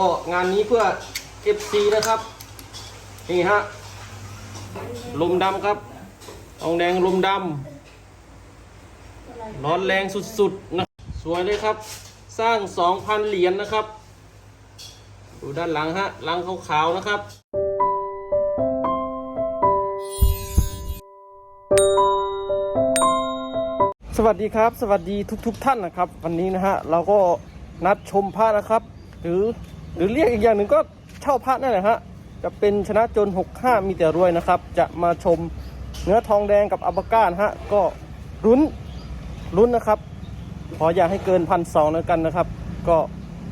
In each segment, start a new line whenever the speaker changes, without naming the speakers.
ก็งานนี้เพื่อ FC นะครับ นี่ฮะลมดำครับทองแดงลมดำร้อนแรงสุดๆนะสวยเลยครับ สร้าง 2,000 เหรียญนะครับ ดูด้านหลังฮะหลังขาวๆนะครับสวัสดีครับ สวัสดีทุกๆท่านนะครับ วันนี้นะฮะเราก็นัดชมพระนะครับ หรือ หรือเรียกอีกอย่างหนึ่งก็เช่าพระนั่นแหละฮะจะเป็นชนะจน 65 มีแต่รวยนะครับ จะมาชมเนื้อทองแดงกับอัลปาก้านะฮะก็รุ้นรุ้นนะครับ ขออย่าให้เกินพันสองแล้วกันนะครับ ก็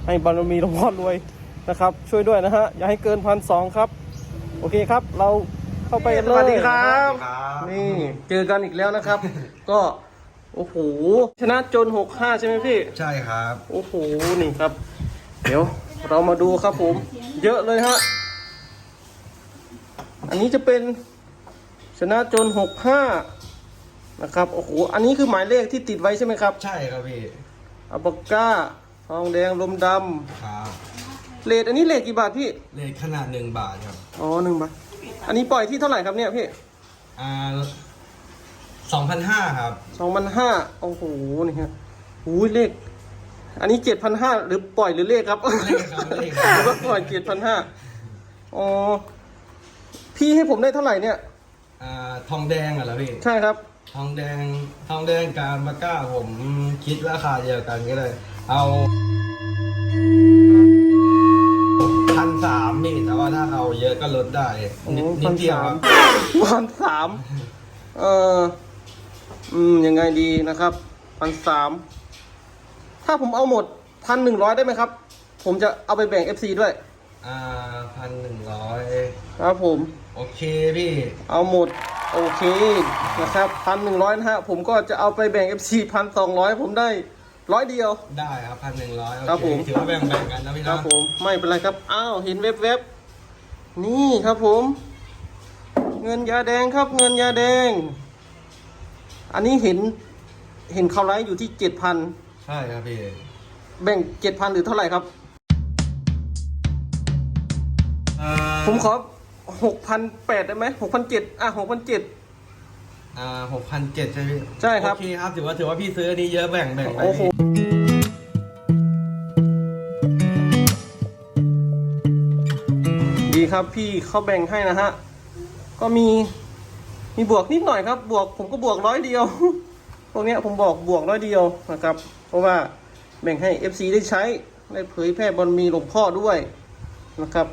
ให้บารมีหลวงพ่อรวยนะครับ ช่วยด้วยนะฮะอย่าให้เกินพันสองครับ โอเคครับเราเข้าไปกันเลย
สวัสดีครับ
นี่เจอกันอีกแล้วนะครับ ก็โอ้โหชนะจนหกห้าใช่ไหมพี่
ใช่ครับ
โอ้โหนี่ครับ เดี๋ยว เรามาดูครับผม เยอะเลยฮะ อันนี้จะเป็นชนะจนหกห้านะครับ โอ้โห อันนี้คือหมายเลขที่ติดไว้ใช่ไหมครับ
ใช่ครับพี่
อัลปาก้า ทองแดงลมด
ครับำ
เลทอันนี้เลทกี่บาทพี่
เลทขนาดหนึ่งบาทครับ
อ๋อหนึ่งบาท อันนี้ปล่อยที่เท่าไหร่ครับเนี่ยพี่
อ่าสองพันห้าครับ
สองพันห้าโอ้โห นี่ฮะหูยเลข อันนี้เจ็ดพันห้าหรือปล่อยหรือเลขครับ
เลขครับเลข
หรือว่าปล่อยเจ็ดพันห้าอ๋อพี่ให้ผมได้เท่าไหร่เนี่ย
อ่าทองแดงเหรอพี่
ใช่ครับ
ทองแดงทองแดงการบาก้าผมคิดราคาเดียวกันก็เลย เอาพันสามนี่แต่ว่าถ้าเอาเยอะก็ลดได้นิดนิดเดียวครับ
พันสามเอออืมยังไงดีนะครับพันสาม ถ้าผมเอาหมดพันหนึ่งร้อยได้ไหมครับ ผมจะเอาไปแบ่ง FC ด้วย
อ่าพันหนึ่งร้อย
ครับผม
โอเคพี่
เอาหมด โอเคนะครับพันหนึ่งร้อยนะฮะผมก็จะเอาไปแบ่ง FC พันสองร้อยผมได้ร้อยเดียว
ได้ครับพันหนึ่งร้อยโอ
ครับ
เค
ผม
ถือว่าแบ่งแบ่งกันนะพี่
ครั
นะ
บผมไม่เป็นไรครับ อ้าวเห็นเว็บเว็บๆนี่ครับผม เงินยาแดงครับ เงินยาแดง อันนี้เห็นเห็นเขาไลฟ์อยู่ที่เจ็ดพัน
ใช่ครับพี่
แบ่งเจ็ดพันหรือเท่าไหร่ครับ
อ่า
ผมขอหกพันแปดได้ไหมหกพันเจ็ดอะหกพันเจ็ด
อ่าหกพันเจ็ดใช่ไหม
ใช่ครับ
โอเคครับถือว่าถือว่าพี่ซื้ออันนี้เยอะแบ่งแบ่งไป
โอ้โหดีครับพี่เขาแบ่งให้นะฮะ ก็มีมีบวกนิดหน่อยครับ บวกผมก็บวกร้อยเดียวพ วกนี้ผมบอกบวกร้อยเดียวนะครับ เพราะว่าแบ่งให้ FC ได้ใช้ได้เผยแพร่บอลมีหลวงพ่อด้วยนะครับ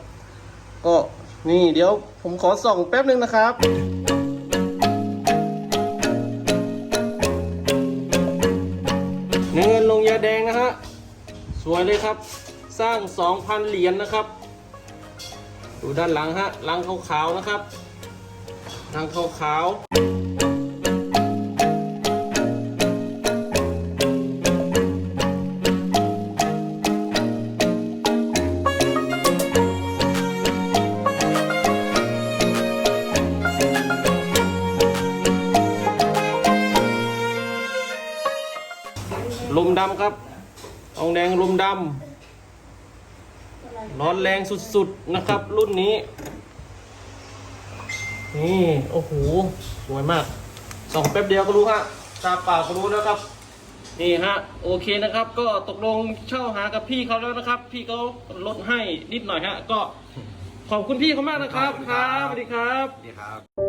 ก็นี่เดี๋ยวผมขอส่องแป๊บนึงนะครับเงินลงยาแดงนะฮะสวยเลยครับ สร้าง 2,000 เหรียญนะครับ ดูด้านหลังฮะหลังขาวๆนะครับหลังขาวๆ ลมดำครับทองแดงลมดำร้อนแรงสุดๆนะครับ รุ่นนี้ นี่โอ้โหสวยมากส่องแป๊บเดียวก็รู้ฮะตาเปล่าก็รู้แล้วครับ นี่ฮะโอเคนะครับ ก็ตกลงเช่าหากับพี่เขาแล้วนะครับ พี่เขาลดให้นิดหน่อยฮะ ก็ขอบคุณพี่เขามากนะครับครับสวัสดีครับ
ดีครับ